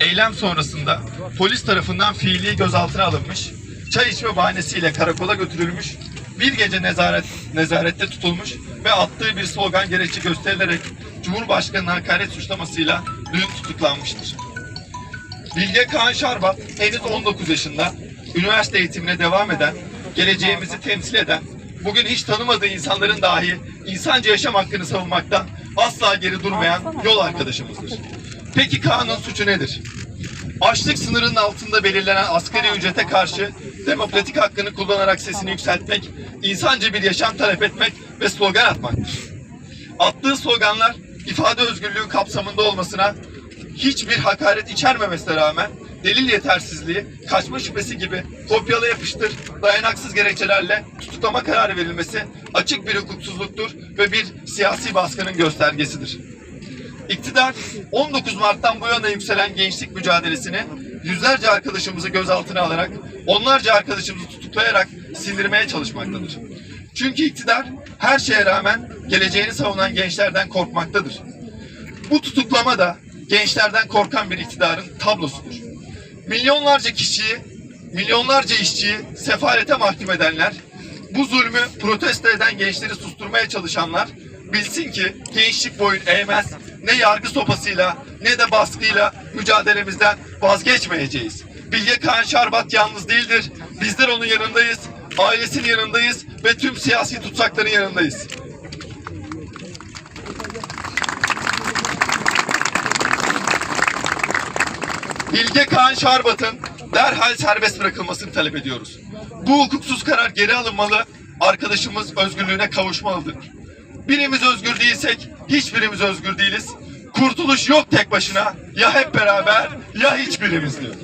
Eylem sonrasında polis tarafından fiili gözaltına alınmış, çay içme bahanesiyle karakola götürülmüş, bir gece nezaret, nezarette tutulmuş ve attığı bir slogan gerekçe gösterilerek Cumhurbaşkanı'na hakaret suçlamasıyla dün tutuklanmıştır. Bilge Kaan Şarbat henüz 19 yaşında, üniversite eğitimine devam eden, geleceğimizi temsil eden, bugün hiç tanımadığı insanların dahi insanca yaşam hakkını savunmaktan asla geri durmayan yol arkadaşımızdır. Peki Kaan'ın suçu nedir? Açlık sınırının altında belirlenen asgari ücrete karşı demokratik hakkını kullanarak sesini yükseltmek, insanca bir yaşam talep etmek ve slogan atmaktır. Attığı sloganlar ifade özgürlüğü kapsamında olmasına hiçbir hakaret içermemesine rağmen delil yetersizliği, kaçma şüphesi gibi kopyala yapıştır, dayanaksız gerekçelerle tutuklama kararı verilmesi açık bir hukuksuzluktur ve bir siyasi baskının göstergesidir. İktidar 19 Mart'tan bu yana yükselen gençlik mücadelesini yüzlerce arkadaşımızı gözaltına alarak, onlarca arkadaşımızı tutuklayarak sindirmeye çalışmaktadır. Çünkü iktidar her şeye rağmen geleceğini savunan gençlerden korkmaktadır. Bu tutuklama da gençlerden korkan bir iktidarın tablosudur. Milyonlarca kişiyi, milyonlarca işçiyi sefalete mahkum edenler, bu zulmü protesto eden gençleri susturmaya çalışanlar bilsin ki gençlik boyun eğmez, ne yargı sopasıyla ne de baskıyla mücadelemizden vazgeçmeyeceğiz. Bilge Kağan Şarbat yalnız değildir. Bizler onun yanındayız, ailesinin yanındayız ve tüm siyasi tutsakların yanındayız. Bilge Kağan Şarbat'ın derhal serbest bırakılmasını talep ediyoruz. Bu hukuksuz karar geri alınmalı, arkadaşımız özgürlüğüne kavuşmalıdır. Birimiz özgür değilsek hiçbirimiz özgür değiliz. Kurtuluş yok tek başına. Ya hep beraber ya hiçbirimiz diyoruz.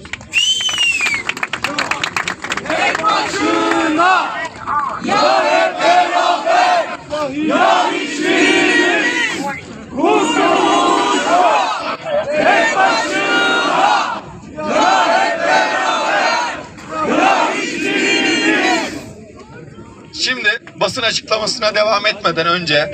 Şimdi basın açıklamasına devam etmeden önce